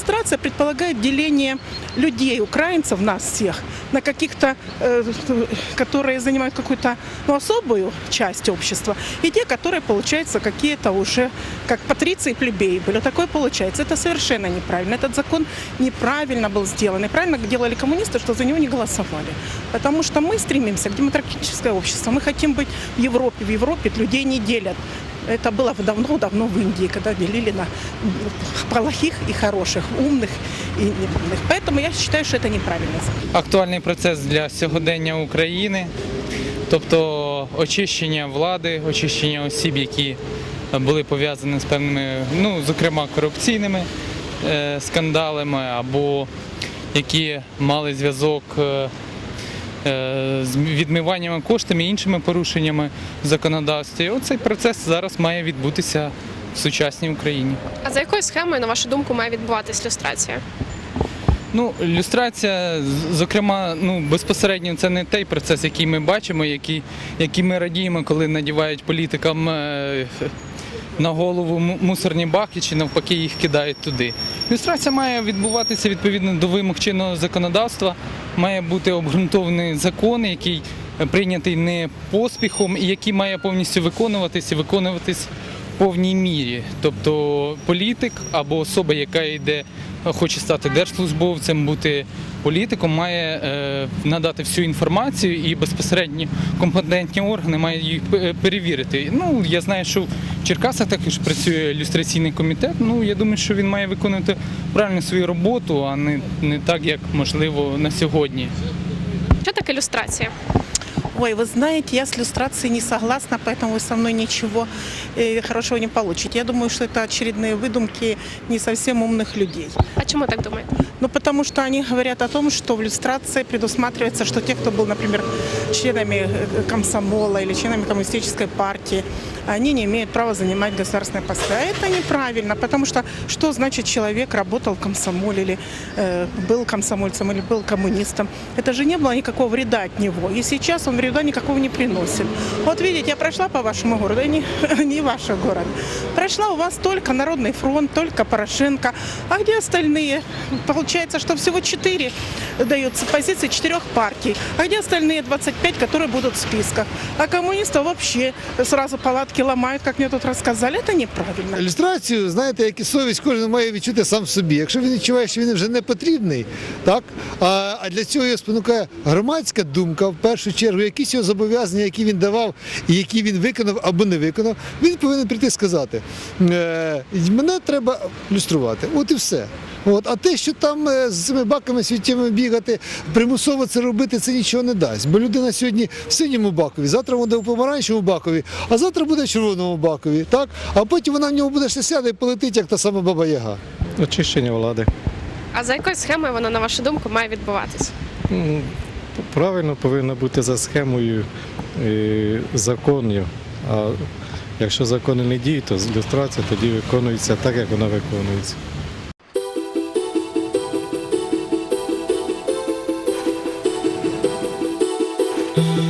иллюстрация предполагает деление людей, украинцев, нас всех, на каких-то, э, которые занимают какую-то ну, особую часть общества, и те, которые, получается, какие-то уже, как патриции и плебеи были. Такое получается. Это совершенно неправильно. Этот закон неправильно был сделан. И правильно делали коммунисты, что за него не голосовали. Потому что мы стремимся к демократическое общество. Мы хотим быть в Европе. В Европе людей не делят. Это было давно-давно в Индии, когда делили на плохих и хороших, умных и неумных. Поэтому я считаю, что это неправильно. актуальний процес для сьогодення України, тобто очищення влади, очищення осіб, які були пов'язані з певними, ну, зокрема, корупційними е, скандалами або які мали зв'язок е, е, з відмиваннями коштами і іншими порушеннями в законодавстві. Оцей процес зараз має відбутися в сучасній Україні. А за якою схемою, на вашу думку, має відбуватись люстрація? Ну, люстрація, зокрема, ну безпосередньо це не той процес, який ми бачимо, який, який ми радіємо, коли надівають політикам е, на голову му- мусорні баки чи навпаки їх кидають туди. Люстрація має відбуватися відповідно до вимог чинного законодавства, має бути обґрунтований закон, який прийнятий не поспіхом і який має повністю виконуватись і виконуватись в повній мірі. Тобто політик або особа, яка йде, хоче стати держслужбовцем, бути політиком, має е, надати всю інформацію і безпосередньо компетентні органи мають їх перевірити. Ну я знаю, що в Черкасах також працює люстраційний комітет. Ну я думаю, що він має виконувати правильно свою роботу, а не, не так, як можливо на сьогодні. Що таке люстрація? Ой, вы знаете, я с иллюстрацией не согласна, поэтому вы со мной ничего э, хорошего не получите. Я думаю, что это очередные выдумки не совсем умных людей. А чому так думаєте? Ну, потому что они говорят о том, что в иллюстрации предусматривается, что те, кто был, например, членами э, комсомола или членами коммунистической партии, они не имеют права занимать государственные посты. А это неправильно, потому что что значит человек работал в комсомоле или э, был комсомольцем или был коммунистом? Это же не было никакого вреда от него. И сейчас он вреда никакого не приносит. Вот видите, я прошла по вашему городу, и не, не ваш город. Прошла у вас только Народный фронт, только Порошенко. А где остальные? Получается, что всего 4 даются позиции четырех партий. А где остальные 25, которые будут в списках? А коммунистов вообще сразу палатки ломают, как мне тут рассказали. Это неправильно. Ілюстрацію, знаєте, як і совість, кожен має відчути сам в собі. Якщо він відчуває, що він вже не потрібний, так а, а для цього його спонукає громадська думка, в першу чергу, якісь його зобов'язання, які він давав і які він виконав або не виконав, він повинен прийти і сказати: е, мене треба люструвати. От і все. От, а те, що там е, з цими баками світтєвими бігати, примусово це робити, це нічого не дасть. Бо людина сьогодні в синьому бакові, завтра буде в помаранчевому бакові, а завтра буде в червоному бакові. Так? А потім вона в нього буде ще сяде і полетить, як та сама баба Яга. Очищення влади. А за якою схемою вона, на вашу думку, має відбуватись? Правильно повинно бути за схемою законів. А якщо закони не діють, то люстрація тоді виконується так, як вона виконується. Thank